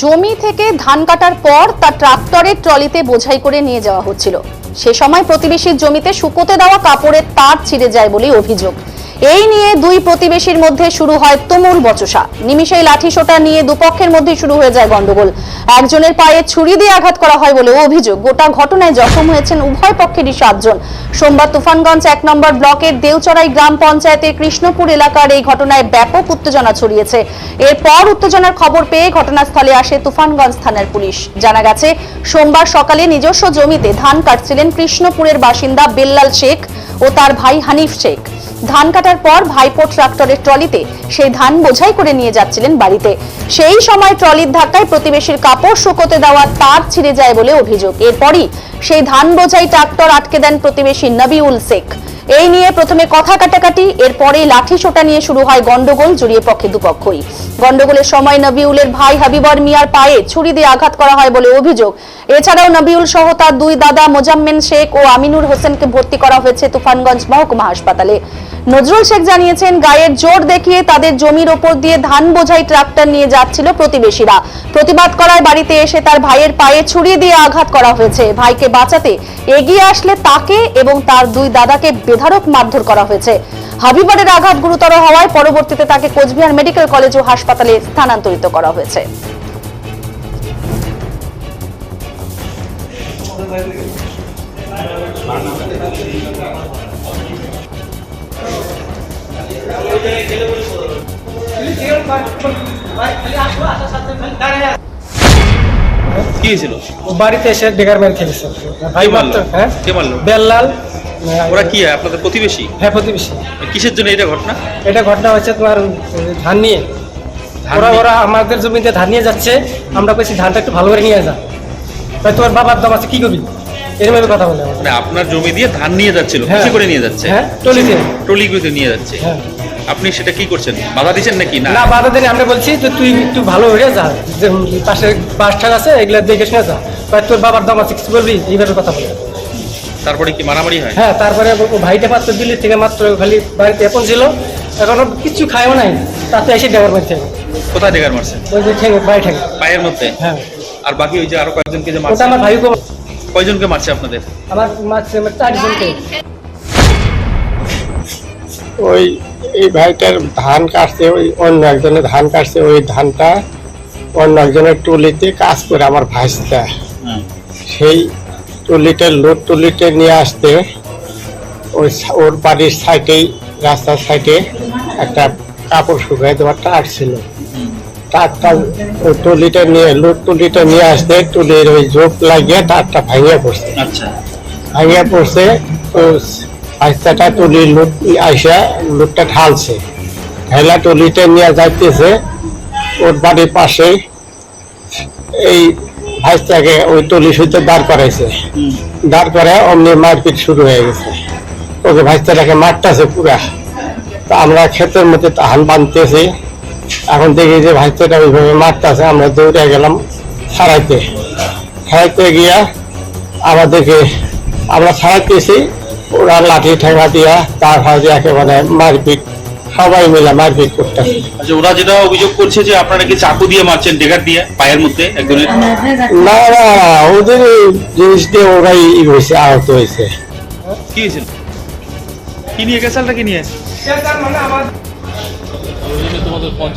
জমি থেকে ধান কাটার পর তা ট্রাক্টরের ট্রলিতে বোঝাই করে নিয়ে যাওয়া হচ্ছিল। সে সময় প্রতিবেশীর জমিতে শুকোতে দেওয়া কাপড়ের তার ছিঁড়ে যায় বলেই অভিযোগ। এই নিয়ে দুই প্রতিবেশীর মধ্যে শুরু হয় তুমুল বচসা। নিমিষেই লাঠি সোটা নিয়ে দুপক্ষের মধ্যে শুরু হয়ে যায় গন্ডগোল। একজনের পায়ে ছুরি দিয়ে আঘাত করা হয় বলে অভিযোগ। গোটা ঘটনায় জখম হয়েছেন উভয় পক্ষেরই সাতজন। সোমবার তুফানগঞ্জ এক নম্বর ব্লকের দেওচড়াই গ্রাম পঞ্চায়েতের কৃষ্ণপুর এলাকার এই ঘটনায় ব্যাপক উত্তেজনা ছড়িয়েছে। এরপর উত্তেজনার খবর পেয়ে ঘটনাস্থলে আসে তুফানগঞ্জ থানার পুলিশ। জানা গেছে, সোমবার সকালে নিজস্ব জমিতে ধান কাটছিলেন কৃষ্ণপুরের বাসিন্দা বেল্লাল শেখ ও তার ভাই হানিফ শেখ। ধান কাটার পর ভাইপো ট্রাক্টরের ট্রলিতে সেই ধান বোঝাই করে নিয়ে যাচ্ছিলেন বাড়িতে। সেই সময় ট্রলির ধাক্কায় প্রতিবেশীর কাপড় শুকোতে দেওয়া তার ছিঁড়ে যায় বলে অভিযোগ। এরপরই সেই ধান বোঝাই ট্রাক্টর আটকে দেন প্রতিবেশী নবিউল শেখ। এই নিয়ে প্রথমে কথা কাটাকাটি, এরপরেই লাঠি সোটা নিয়ে শুরু হয় গন্ডগোল জড়িয়ে পক্ষে দুপক্ষই। গন্ডগোলের সময় নবিউলের ভাই হাবিবর মিয়ার পায়ে ছুরি দিয়ে আঘাত করা হয় বলে অভিযোগ। এছাড়াও নবিউল সহ তার দুই দাদা মোজাম্মেন শেখ ও আমিনুর হোসেনকে ভর্তি করা হয়েছে তুফানগঞ্জ মহকুমা হাসপাতালে। নজরুল শেখ জানিয়েছেন, গায়ের জোর দেখিয়ে তাদের জমির ওপর দিয়ে ধান বোঝাই ট্রাক্টর নিয়ে যাচ্ছিল প্রতিবেশীরা। প্রতিবাদ করায় বাড়িতে এসে তার ভাইয়ের পায়ে ছুরি দিয়ে আঘাত করা হয়েছে। ভাইকে বাঁচাতে এগিয়ে আসলে তাকে এবং তার দুই দাদাকে বেধারক মারধর করা হয়েছে। হাবিবারের আঘাত গুরুতর হওয়ায় পরবর্তীতে তাকে কোচবিহার মেডিকেল কলেজ ও হাসপাতালে স্থানান্তরিত করা হয়েছে। কি হয়েছিল ও বাড়িতে এসে ডেকার মেরে খেলেছে ভাই কে মারলো? মাত্র হ্যাঁ? কে মারলো? বেল্লাল ওরা কি হয় আপনাদের প্রতিবেশী? হ্যাঁ প্রতিবেশী। কিসের জন্য এটা ঘটনা? এটা ঘটনা হচ্ছে তোমার ধান নিয়ে। ধান ওরা নিয়ে? ওরা আমাদের জমিতে ধান নিয়ে যাচ্ছে আমরা কইছি ধানটা একটু ভালো করে নিয়ে যা। তাই তোমার বাবার দাম আছে কি করবি? এরকম কথা বলে মানে আপনার জমি দিয়ে ধান নিয়ে যাচ্ছিল হ্যাঁ। করে নিয়ে যাচ্ছে। হ্যাঁ টলিতে ট্রলি করে নিয়ে যাচ্ছে। হ্যাঁ। আপনি সেটা কি করছেন? বাধা দিচ্ছেন নাকি? না। না বাধা দিনে আমরা বলছি যে তুই একটু ভালো হয়ে যা যে। পাশে বাস ঠান আছে এগুলা দেখে শুনে যা। তোর বাবার দাম আছে কিছু বলবি? এইভাবে কথা বলে। তারপরে কি মারামারি হয়? হ্যাঁ তারপরে ও ভাইটা মাত্র দিল্লি থেকে মাত্র খালি বাড়িতে এখন ছিল। এখনও কিছু খায়ও নাই তাতে এসে ডেবার মারছে কোথায় জায়গার মারছেন ওই যে ঠেঙে বাড়ি ঠেঙে পায়ের মধ্যে? হ্যাঁ। আর বাকি ওই যে আরও কয়েকজনকে যে ওটা মারছে? আমার ভাই কয়জনকে মারছে আপনাদের? আমার মারছে আমার চারজনকে। ওই এই ভাইটার ধান কাটছে ওই অন্য একজনের ধান কাটছে ওই ধানটা অন্য একজনের টুলিতে কাজ করে আমার ভাইসটা। সেই টুলিতে লোড টুলিতে নিয়ে আসতে ওই ওর বাড়ির সাইডেই রাস্তার সাইডে একটা কাপড় শুকাই দেওয়ার টাট ছিল। টাটটা টুলিটা নিয়ে লোড টুলিটা নিয়ে আসতে টুলির ওই জোপ লাগিয়ে টাটটা ভাঙিয়ে পড়ছে। আচ্ছা। ভাঙিয়া পড়ছে তো আস্তাটা টলি লুট আইসা লুটটা ঢালছে। ঢালা টলিটা নিয়ে যাইতেছে ওর বাড়ির পাশে। এই ভাইস্তাকে ওই টলি সুইতে দাঁড় করাইছে। দাঁড় করে অমনি মারপিট শুরু হয়ে গেছে। ওকে ভাইস্তাটাকে মারতেছে পুরা। তো আমরা ক্ষেতের মধ্যে ধান বাঁধতেছি। এখন দেখি যে ভাইস্তাটা ওইভাবে মারতেছে আমরা দৌড়ে গেলাম ছাড়াইতে ছাড়াইতে গিয়া আমাদেরকে আমরা ছাড়াতেছি ওরা লাঠি ঠেঙা দিয়া তার হাতে একেবারে মারপিট সবাই মিলে মারপিট করতেছে। আচ্ছা ওরা যেটা অভিযোগ করছে যে আপনারা কি চাকু দিয়ে মারছেন ডেগার দিয়ে পায়ের মধ্যে একজনের? না না ওদের জিনিস দিয়ে ওরাই ই হয়েছে আহত হয়েছে। কি হয়েছিল? কি নিয়ে গেছে কি নিয়ে? 我这边多的光就。